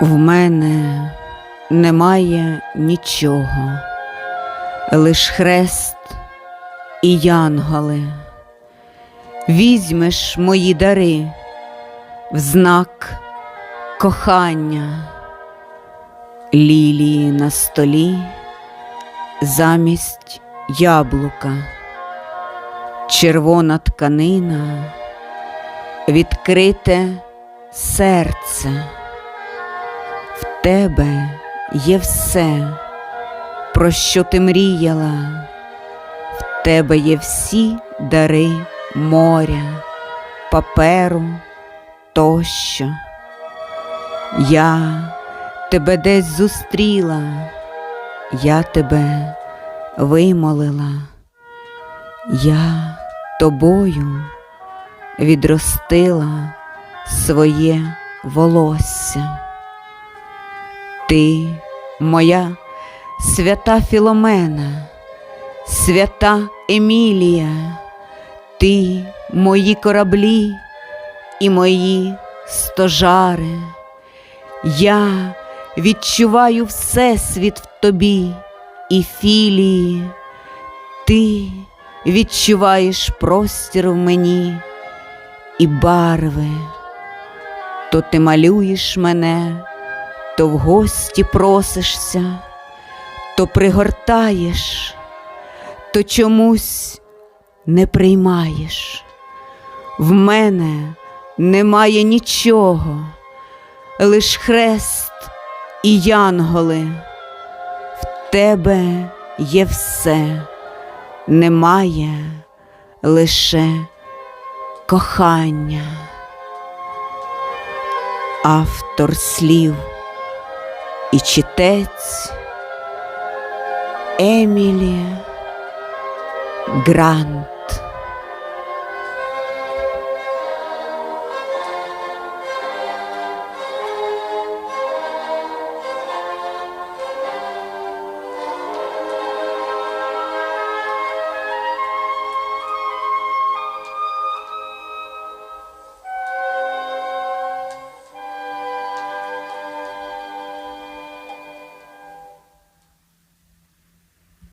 В мене немає нічого, лиш хрест і янголи. Візьмеш мої дари в знак кохання, лілії на столі замість яблука, червона тканина, відкрите серце. Тебе є все, про що ти мріяла, в тебе є всі дари моря, паперу тощо. Я тебе десь зустріла, я тебе вимолила, я тобою відростила своє волосся. Ти моя свята Філомена, свята Емілія, ти мої кораблі і мої стожари. Я відчуваю всесвіт в тобі і філії, ти відчуваєш простір в мені і барви, то ти малюєш мене то в гості просишся, то пригортаєш, то чомусь не приймаєш. В мене немає нічого, лиш хрест і янголи. В тебе є все, немає лише кохання. Автор слів і читець Емілі Грант.